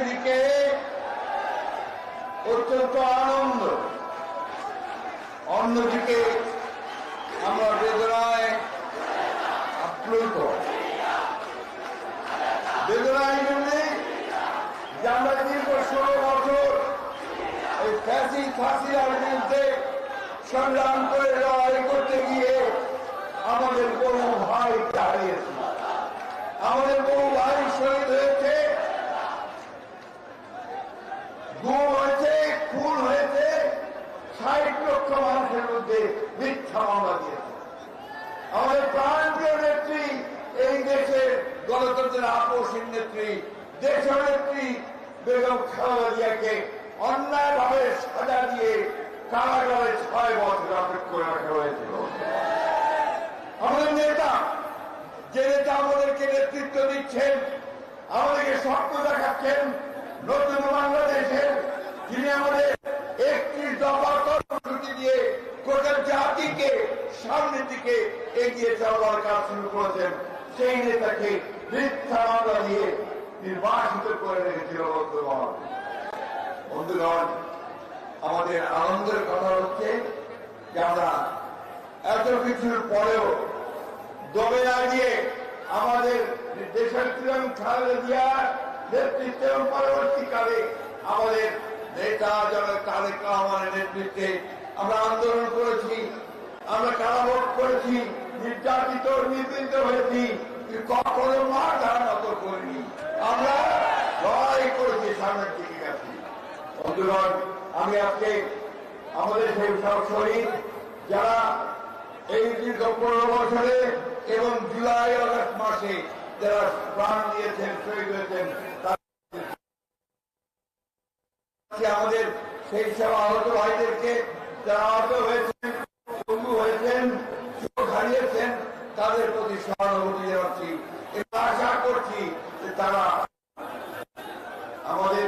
একদিকে অত্যন্ত আনন্দ। অন্যদিকে আমরা বেদনায় আপ্লুত। বেদনায় জন্যে যে আমরা দীর্ঘ ষোলো বছর। এই ফ্যাসি ফাঁসিরার বিরুদ্ধে সংগ্রাম করে লড়াই করতে গিয়ে আমাদের বহু ভাই হারিয়েছে আমাদের বহু ভাই শহীদ হয়েছে গুম হয়েছে খুন হয়েছে ষাট লক্ষ মানুষের মধ্যে মামলা দিয়েছে আমাদের প্রাণপ্রিয় নেত্রী এই দেশের গণতন্ত্রের আপোষের নেত্রী দেশের নেত্রী বেগম খালেদা জিয়াকে অন্যায়ভাবে সাজা দিয়ে কারাগারে ছয় বছর অপেক্ষা রাখা হয়েছিল। আমাদের নেতা, যে নেতা আমাদেরকে নেতৃত্ব দিচ্ছেন, আমাদেরকে স্বপ্ন দেখাচ্ছেন, নতুন বাংলাদেশের, যিনি আমাদের জাতিকে সামনের দিকে এগিয়ে যাওয়ার কাজ শুরু করেছেন। সেই নেতাকে মিথ্যা মামলা দিয়ে নির্বাসিত করে রেখেছিল বর্তমান। বন্ধুগণ, আমাদের আনন্দের কথা হচ্ছে যে আমরা এত কিছুর পরেও দমে গিয়ে আমাদের দেশের তৃণমূল খালেদা জিয়ার নেতৃত্বে পরবর্তীকালে আমাদের নেতা জনের তারেক রহমানের নেতৃত্বে আমরা আন্দোলন করেছি। আমরা কারাভোগ করেছি, নির্যাতিত, নিপীড়িত হয়েছি কখনো মাথা নত করিনি। আমরা লড়াই করেছি, সামনের দিকে গেছি। বন্ধুগণ, আমি আজকে আমাদের সেই সব শহীদ, যারা এই দীর্ঘ পনেরো বছরে এবং জুলাই, আগস্ট মাসে যারা প্রাণ দিয়েছেন, শহীদ হয়েছেন আমাদের সেই সব আহত ভাইদেরকে যারা আহত হয়েছেন সহানুভূতি জানাচ্ছি এবং আশা করছি যে তারা আমাদের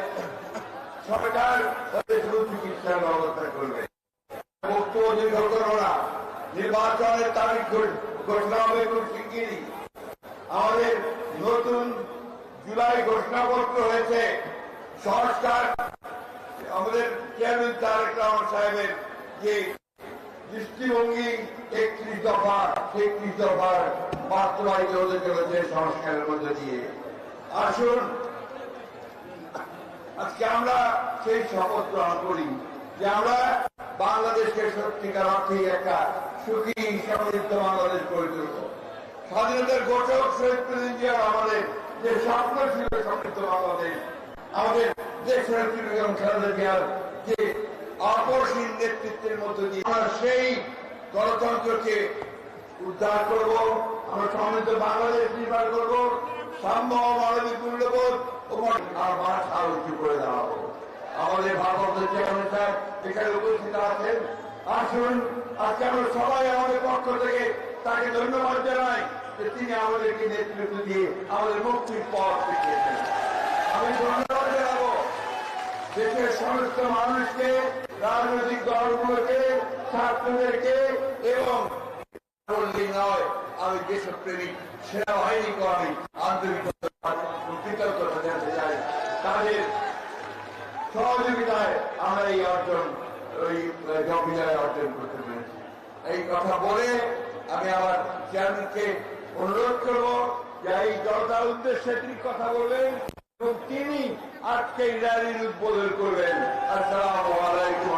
সরকার তাদের সুচিকিৎসার ব্যবস্থা করবে বক্তব্য নির্বাচনের তারিখ ঘোষণা হবে খুব শিগগিরই আমাদের নতুন জুলাই ঘোষণাপত্র হয়েছে সংস্কার আমাদের চেয়ারম্যান তারেক রহমান সাহেবের যে দৃষ্টিভঙ্গি একত্রিশ দফা, একত্রিশ দফার বাস্তবায়িত হতে চলেছে সংস্কারের মধ্যে দিয়ে। আসুন, আজকে আমরা সেই শপথ গ্রহণ করি যে আমরা বাংলাদেশকে সত্যিকার অর্থে একটা সুখী, সমৃদ্ধ বাংলাদেশ গড়ে তুলব। স্বাধীনতার ঘোষক শহীদ প্রেসিডেন্ট আমাদের যে স্বপ্ন ছিল সমৃদ্ধ বাংলাদেশ, আমাদের খালেদা জিয়ার যে অপসীন নেতৃত্বের মধ্য দিয়ে আমরা সেই গণতন্ত্রকে উদ্ধার করব, আমরা সমৃদ্ধ বাংলাদেশ নির্মাণ করব, সাম্য মানবিক মূল্যবোধ আর মাথা উঁচু করে আমাদের চেয়ারম্যান এখানে উপস্থিত আছেন। আসুন, আজকে আমরা সবাই আমাদের পক্ষ থেকে তাকে ধন্যবাদ জানাই যে তিনি আমাদেরকে নেতৃত্ব দিয়ে আমাদের মুক্তির পথ দেখিয়েছেন। আমি ধন্যবাদ জানাব দেশের সমস্ত মানুষকে রাজনৈতিক দলগুলোকে, ছাত্রদেরকে এবং আমি দেশপ্রেমিক সেনাবাহিনীকে আমি আন্তরিক কৃতজ্ঞতা জানাতে চাই। তাদের সহযোগিতায় আমরা এই অর্জন, ওই জমিদায় অর্জন করতে পেরেছি। এই কথা বলে আমি আমার অনুরোধ করব যে এই জনতার উদ্দেশ্যে তিনি কথা বলবেন তিনি আজকে র্যালির উদ্বোধন করবেন। আসসালামু আলাইকুম